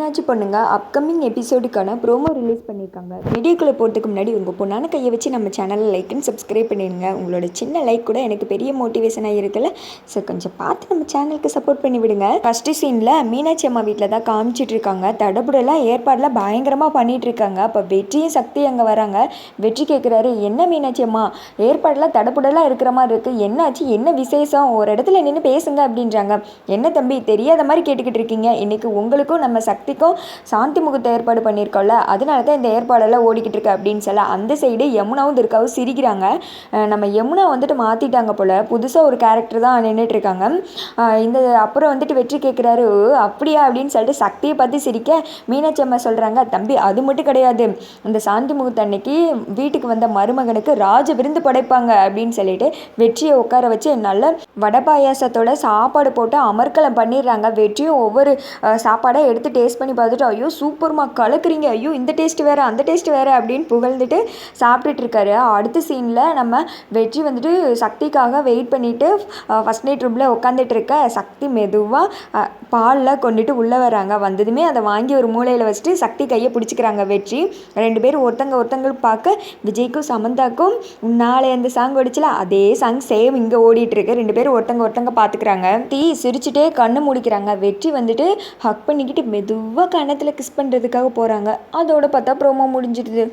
மீனாட்சி பொண்ணுங்க? Upcoming எபிசோடுக்கான promo release பண்ணியிருக்காங்க வீடியோக்குள்ளே போகிறதுக்கு முன்னாடி உங்கள் பொண்ணான கையை வச்சு நம்ம சேனலில் லைக் அண்ட் சப்ஸ்கிரைப் பண்ணிடுங்க உங்களோட சின்ன லைக் கூட எனக்கு பெரிய மோட்டிவேஷனாக இருக்குல்ல. ஸோ கொஞ்சம் பார்த்து நம்ம சேனலுக்கு சப்போர்ட் பண்ணி விடுங்க. ஃபஸ்ட்டு சீனில் மீனாட்சி அம்மா வீட்டில் தான் காமிச்சிட்டு இருக்காங்க. தடபுடலாம் ஏற்பாடெலாம் பயங்கரமாக பண்ணிகிட்டு இருக்காங்க. அப்போ வெற்றியும் சக்தி அங்கே வராங்க. வெற்றி கேட்குறாரு என்ன மீனாட்சி அம்மா? ஏற்பாடெலாம் தடபுடலாம் இருக்கிற மாதிரி இருக்குது என்னாச்சு? என்ன விசேஷம்? ஒரு இடத்துல நின்று பேசுங்க அப்படின்றாங்க. என்ன தம்பி? தெரியாத மாதிரி கேட்டுக்கிட்டு இருக்கீங்க. இன்றைக்கி உங்களுக்கும் நம்ம சக்தி சக்திக்கும் சாந்தி முகூர்த்த ஏற்பாடு பண்ணியிருக்கோம்ல அதனால தான் இந்த ஏற்பாடெல்லாம் ஓடிக்கிட்டு இருக்கு அப்படின்னு சொல்ல அந்த சைடு யமுனாவும் இருக்காவும் சிரிக்கிறாங்க. நம்ம யமுனா வந்துட்டு மாற்றிட்டாங்க போல் புதுசாக ஒரு கேரக்டர் தான் நின்றுட்டு இருக்காங்க இந்த அப்புறம் வந்துட்டு வெற்றி கேட்குறாரு அப்படியா அப்படின்னு சொல்லிட்டு சக்தியை பார்த்து சிரிக்க மீனாட்சி அம்மா சொல்கிறாங்க தம்பி அது மட்டும் கிடையாது. இந்த சாந்தி முகூர்த்த அன்னைக்கு வீட்டுக்கு வந்த மருமகனுக்கு ராஜ விருந்து படைப்பாங்க. அப்படின்னு சொல்லிட்டு வெற்றியை உட்கார வச்சு நல்ல வடை பாயாசத்தோட சாப்பாடு போட்டு அமர்க்கலம் பண்ணிடுறாங்க. வெற்றியும் ஒவ்வொரு சாப்பாடாக எடுத்து டேஸ்ட் பண்ணி பார்த்துட்டு ஐயோ சூப்பர்மா கலக்குறீங்க. ஐயோ இந்த டேஸ்ட் வேறு அந்த டேஸ்ட் வேறு அப்படின்னு புகழ்ந்துட்டு சாப்பிட்டுட்டு இருக்காரு. அடுத்த சீனில் நம்ம வெற்றி வந்துட்டு சக்திக்காக வெயிட் பண்ணிட்டு ஃபஸ்ட் நைட் ரூமில் உட்காந்துட்டு இருக்க சக்தி மெதுவாக பாலில் கொண்டுட்டு உள்ளே வராங்க. வந்ததுமே அதை வாங்கி ஒரு மூலையில் வச்சுட்டு சக்தி கையை பிடிச்சிக்கிறாங்க வெற்றி. ரெண்டு பேரும் ஒருத்தங்க ஒருத்தங்களுக்கு பார்க்க விஜய்க்கும் சமந்தாக்கும் நாளை அந்த சாங் ஓடிச்சுல அதே சாங் சேம் இங்கே ஓடிட்டு இருக்கு. ரெண்டு பேரும் ஒருத்தங்க ஒருத்தங்க பார்த்துக்கிறாங்க. தீ சிரிச்சுட்டே கண்ணு மூடிக்கிறாங்க. வெற்றி வந்துட்டு ஹக் பண்ணிக்கிட்டு அவ்வளோ கன்னத்தில் கிஸ் பண்ணுறதுக்காக போகிறாங்க அதோட பார்த்தா ப்ரோமோ முடிஞ்சிடுது.